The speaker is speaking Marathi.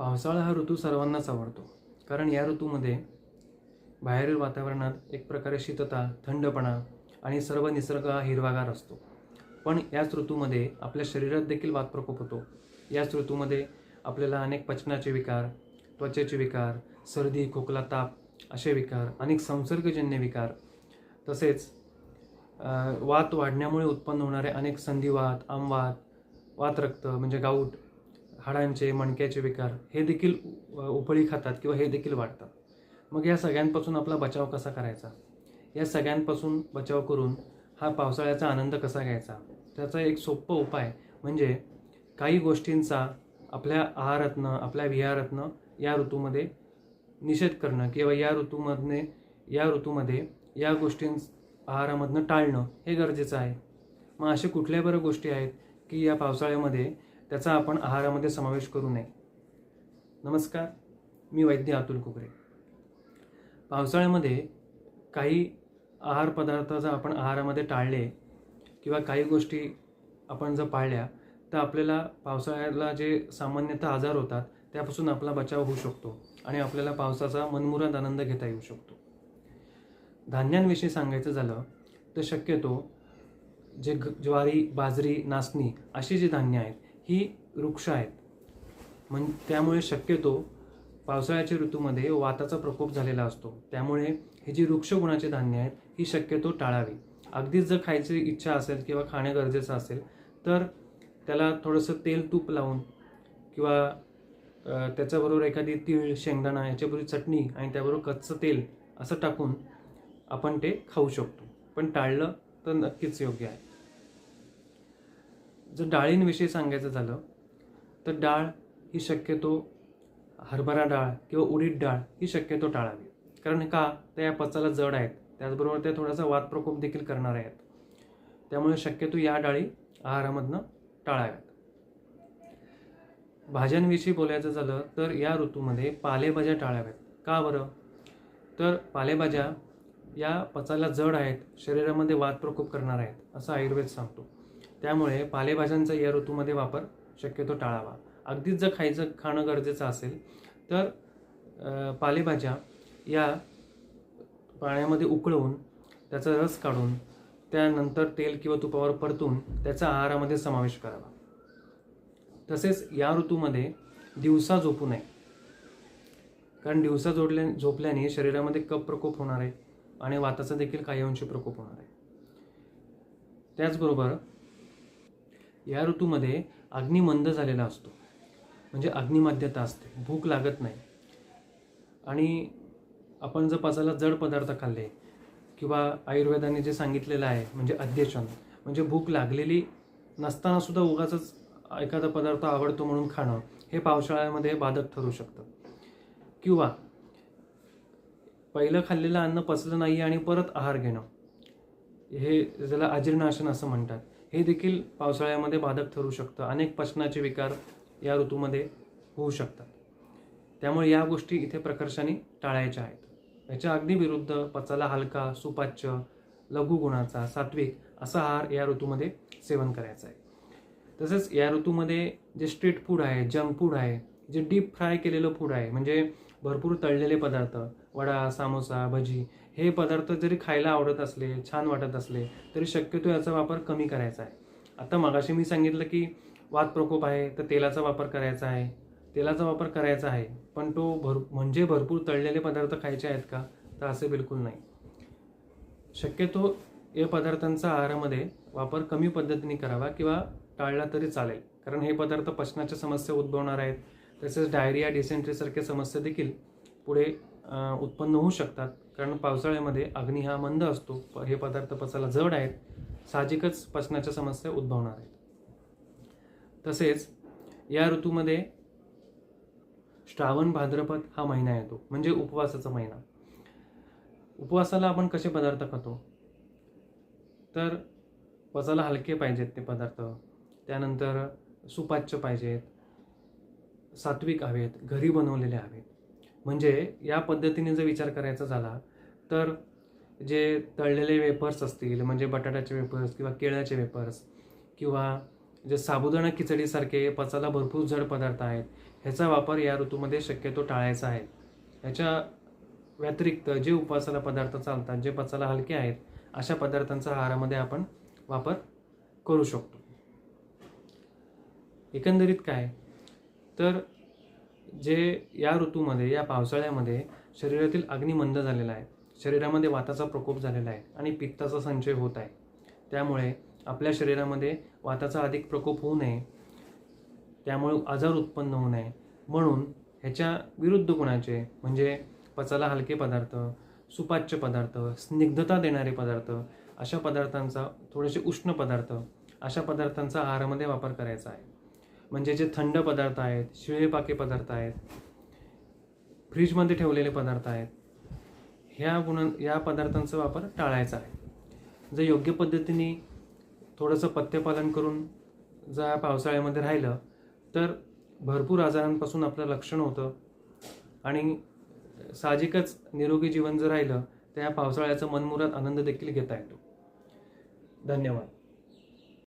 पावसाळा हा ऋतू सर्वांनाच आवडतो. कारण या ऋतूमध्ये बाहेरील वातावरणात एक प्रकारे शीतता थंडपणा आणि सर्व निसर्ग हा हिरवागार असतो. पण याच ऋतूमध्ये आपल्या शरीरात देखील वातप्रकोप होतो. याच ऋतूमध्ये आपल्याला अनेक पचनाचे विकार त्वचेचे विकार सर्दी खोकला ताप असे विकार अनेक संसर्गजन्य विकार तसेच वात वाढण्यामुळे उत्पन्न होणारे अनेक संधिवात आमवात वातरक्त म्हणजे गाऊट हाडांचे मणक्याचे विकार हे देखील उपळी खातात किंवा हे देखील वाढतात. मग या सगळ्यांपासून आपला बचाव कसा करायचा? या सगळ्यांपासून बचाव करून हा पावसाळ्याचा आनंद कसा घ्यायचा? त्याचा एक सोपं उपाय म्हणजे काही गोष्टींचा आपल्या आहारातनं आपल्या विहारातनं या ऋतूमध्ये निषेध करणं किंवा या ऋतूमधने या ऋतूमध्ये या गोष्टीं आहारामधनं टाळणं हे गरजेचं आहे. मग असे कुठल्या बरं गोष्टी आहेत की या पावसाळ्यामध्ये त्याचा आपण आहारामध्ये समावेश करू नये. नमस्कार मी वैद्य अतुल कुकरे. पावसाळ्यामध्ये काही आहार पदार्थ जर आपण आहारामध्ये टाळले किंवा काही गोष्टी आपण जर पाळल्या तर आपल्याला पावसाळ्याला जे सामान्यतः आजार होतात त्यापासून आपला बचाव होऊ शकतो आणि आपल्याला पावसाचा मनमुराद आनंद घेता येऊ शकतो. धान्यांविषयी सांगायचं झालं तर शक्यतो जे ज्वारी बाजरी नाचणी अशी जी धान्य आहेत ही वृक्ष आहेत. म्हण त्यामुळे शक्यतो पावसाळ्याच्या ऋतूमध्ये वाताचा प्रकोप झालेला असतो. त्यामुळे हे जी वृक्ष गुणाची धान्य आहेत ही शक्यतो टाळावी. अगदीच जर खायची इच्छा असेल किंवा खाणं गरजेचं असेल तर त्याला थोडंसं तेल तूप लावून किंवा त्याच्याबरोबर एखादी तीळ शेंगदाणा याच्याबरोबर चटणी आणि त्याबरोबर कच्चं तेल असं टाकून आपण ते खाऊ शकतो. पण टाळलं तर नक्कीच योग्य आहे. जर डाळींविषयी सांगायचं झालं तर डाळ ही शक्यतो हरभरा डाळ किंवा उडीद डाळ ही शक्यतो टाळावी. कारण का? त्या या पचाला जड आहेत. त्याचबरोबर त्या थोडासा वातप्रकोप देखील करणार आहेत. त्यामुळे शक्यतो या डाळी आहारामधनं टाळाव्यात. भाज्यांविषयी बोलायचं झालं तर या ऋतूमध्ये पालेभाज्या टाळाव्यात. का बरं? तर पालेभाज्या या पचाला जड आहेत शरीरामध्ये वातप्रकोप करणार आहेत असं आयुर्वेद सांगतो. त्यामुळे पालेभाज्यांचा या ऋतूमध्ये वापर शक्यतो टाळावा. अगदीच जर खायचं खाणं गरजेचं असेल तर पालेभाज्या या पाण्यामध्ये उकळवून त्याचा रस काढून त्यानंतर तेल किंवा तुपावर परतून त्याचा आहारामध्ये समावेश करावा. तसेच या ऋतूमध्ये दिवसा झोपू नये. कारण दिवसा जोडल्या झोपल्याने शरीरामध्ये कप प्रकोप होणार आहे आणि वाताचा देखील काही अंशी प्रकोप होणार आहे. त्याचबरोबर या ऋतूमध्ये अग्नी मंद झालेला असतो. म्हणजे अग्निमाध्यता असते. भूक लागत नाही. आणि आपण जर पचायला जड पदार्थ खाल्ले किंवा आयुर्वेदाने जे सांगितलेलं आहे म्हणजे अध्यक्षण म्हणजे भूक लागलेली नसतानासुद्धा उगाचंच उगाच एखादा पदार्थ आवडतो म्हणून खाणं हे पावसाळ्यामध्ये बाधक ठरू शकतं. किंवा पहिलं खाल्लेलं अन्न पचलं नाही आणि परत आहार घेणं. हे ज्याला अजीर्णाशन असं म्हणतात. हे देखील पावसाळ्यामध्ये बाधक ठरू शकतं. अनेक पचनाचे विकार या ऋतूमध्ये होऊ शकतात. त्यामुळे या गोष्टी इथे प्रकर्षाने टाळायच्या आहेत. याच्या अगदी विरुद्ध पचाला हलका सुपाच्य लघुगुणाचा सात्विक असा आहार या ऋतूमध्ये सेवन करायचा आहे. तसेच या ऋतूमध्ये जे स्ट्रीट फूड आहे जंक फूड आहे जे डीप फ्राय केलेलं फूड आहे म्हणजे भरपूर तळलेले पदार्थ वडा सामोसा भजी हे पदार्थ जरी खायला आवडत असले छान वाटत असले तरी शक्यतो याचा वापर कमी करायचा आहे. आता मगाशी मी सांगितलं की वात प्रकोप आहे तर तेलाचा वापर करायचा आहे. तेलाचा वापर करायचा आहे पण तो भर म्हणजे भरपूर तळलेले पदार्थ खायचे आहेत का? तर असे बिलकुल नाही. शक्यतो या पदार्थांचा आहारामध्ये वापर कमी पद्धतीने करावा किंवा टाळला तरी चालेल. कारण हे पदार्थ पचनाच्या समस्या उद्भवणार आहेत. तसेच डायरिया डिसेंट्रीसारख्या समस्या देखील पुढे उत्पन्न होऊ शकतात. कारण पावसाळ्यामध्ये अग्नी हा मंद असतो. हे पदार्थ पचायला जड आहेत. साहजिकच पचनाच्या समस्या उद्भवणार आहेत. तसेच या ऋतूमध्ये श्रावण भाद्रपद हा महिना येतो. म्हणजे उपवासाचा महिना. उपवासाला आपण कसे पदार्थ खातो? तर पचायला हलके पाहिजेत ते पदार्थ. त्यानंतर सुपाच्य पाहिजेत. सात्विक हवेत. घरी बनवलेले हवेत. म्हणजे या पद्धतीने जर विचार करायचा झाला तर जे तळलेले वेपर्स असतील म्हणजे बटाट्याचे वेपर्स किंवा केळ्याचे वेपर्स किंवा जे साबुदाणा खिचडीसारखे पचायला भरपूर जड पदार्थ आहेत ह्याचा वापर या ऋतूमध्ये शक्यतो टाळायचा आहे. ह्याच्या व्यतिरिक्त जे उपवासाला पदार्थ चालतात जे पचायला हलके आहेत अशा पदार्थांचा आहारामध्ये आपण वापर करू शकतो. एकंदरीत काय? तर जे या ऋतूमध्ये या पावसाळ्यामध्ये शरीरातील अग्नी मंद झालेला आहे. शरीरामध्ये वाताचा प्रकोप झालेला आहे आणि पित्ताचा संचय होत आहे. त्यामुळे आपल्या शरीरामध्ये वाताचा अधिक प्रकोप होऊ नये. त्यामुळे आजार उत्पन्न होऊ नये. म्हणून ह्याच्या विरुद्ध गुणाचे म्हणजे पचाला हलके पदार्थ सुपाच्य पदार्थ स्निग्धता देणारे पदार्थ अशा पदार्थांचा थोडेसे उष्ण पदार्थ अशा पदार्थांचा आहारामध्ये वापर करायचा आहे. म्हणजे जे थंड पदार्थ आहेत शिळेपाके पदार्थ आहेत फ्रीजमध्ये ठेवलेले पदार्थ आहेत ह्या गुण या पदार्थांचा वापर टाळायचा आहे. जर योग्य पद्धतीने थोडंसं पथ्यपालन करून जर या पावसाळ्यामध्ये राहिलं तर भरपूर आजारांपासून आपलं लक्षण होतं. आणि साहजिकच निरोगी जीवन जर राहिलं तर या पावसाळ्याचा मनमुरात आनंद देखील घेता येतो. धन्यवाद.